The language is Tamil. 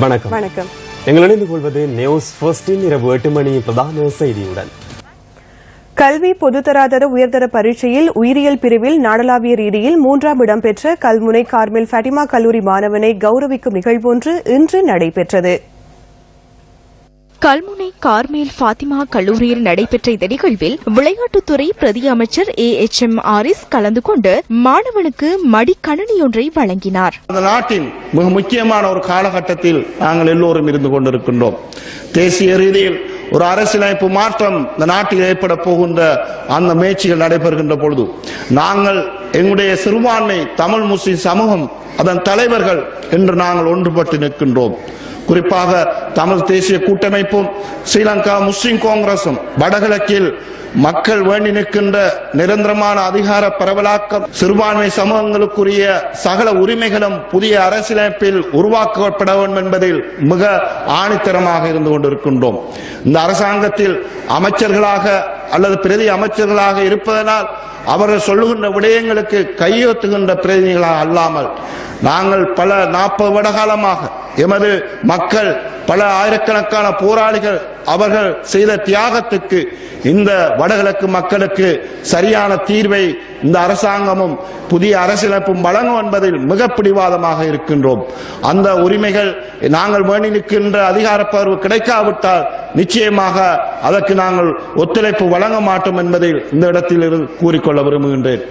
வணக்கம். வணக்கம். எங்கள் இணைந்து கொள்வது நியூஸ் ஃபர்ஸ்டின் இரவு எட்டு மணி பிரதான செய்தியுடன். கல்வி பொதுத்தராதர உயர்தர பரீட்சையில் உயிரியல் பிரிவில் நாடளாவிய ரீதியில் மூன்றாம் இடம் பெற்ற கல்முனை கார்மெல் ஃபட்டிமா கல்லூரி மாணவனை கௌரவிக்கும் நிகழ்வொன்று இன்று நடைபெற்றது. கல்முனை கார்மேல் ஃபாத்திமா கல்லூரியில் நடைபெற்ற இந்த நிகழ்வில் விளையாட்டுத்துறை பிரதி அமைச்சர் ஏ எச் எம் ஆரிஸ் கலந்து கொண்டு மாணவனுக்கு மடிக்கணனியொன்றை வழங்கினார். அந்த நாட்டின் மிக முக்கியமான ஒரு காலகட்டத்தில் நாங்கள் எல்லோரும் இருந்து கொண்டிருக்கின்றோம். தேசிய ரீதியில் ஒரு அரசியலமைப்பு மாற்றம் இந்த நாட்டில் ஏற்பட போகின்ற அந்த முயற்சிகள் நடைபெறுகின்ற பொழுது நாங்கள் எங்களுடைய சிறுபான்மை தமிழ் முஸ்லிம் சமூகம் அதன் தலைவர்கள் என்று நாங்கள் ஒன்றுபட்டு நிற்கின்றோம். குறிப்பாக தமிழ் தேசிய கூட்டமைப்பும் ஸ்ரீலங்கா முஸ்லிம் காங்கிரசும் வடகிழக்கில் மக்கள் வேண்டி நிற்கின்ற நிரந்தரமான அதிகார பரவலாக்கம் சிறுபான்மை சமூகங்களுக்குரிய சகல உரிமைகளும் புதிய அரசியலமைப்பில் உருவாக்கப்பட வேண்டும் என்பதில் மிக ஆணித்தரமாக இருந்து கொண்டிருக்கின்றோம். இந்த அரசாங்கத்தில் அமைச்சர்களாக அல்லது பிரதி அமைச்சர்களாக இருப்பதனால் அவர்கள் சொல்லுகின்ற விடயங்களுக்கு கையொத்துகின்ற பிரதிநிதிகளாக அல்லாமல் நாங்கள் பல நாற்பது வருட காலமாக எமது மக்கள் பல ஆயிரக்கணக்கான போராளிகள் அவர்கள் செய்த தியாகத்துக்கு இந்த வடகிழக்கு மக்களுக்கு சரியான தீர்வை இந்த அரசாங்கமும் புதிய அரசியலமைப்பும் வழங்கும் என்பதில் மிக பிடிவாதமாக இருக்கின்றோம். அந்த உரிமைகள் நாங்கள் வேண்டி நிற்கின்ற அதிகாரப்பகிர்வு கிடைக்காவிட்டால் நிச்சயமாக அதற்கு நாங்கள் ஒத்துழைப்பு வழங்க மாட்டோம் என்பதில் இந்த இடத்தில் இருந்து கூறிக்கொள்ள விரும்புகின்றேன்.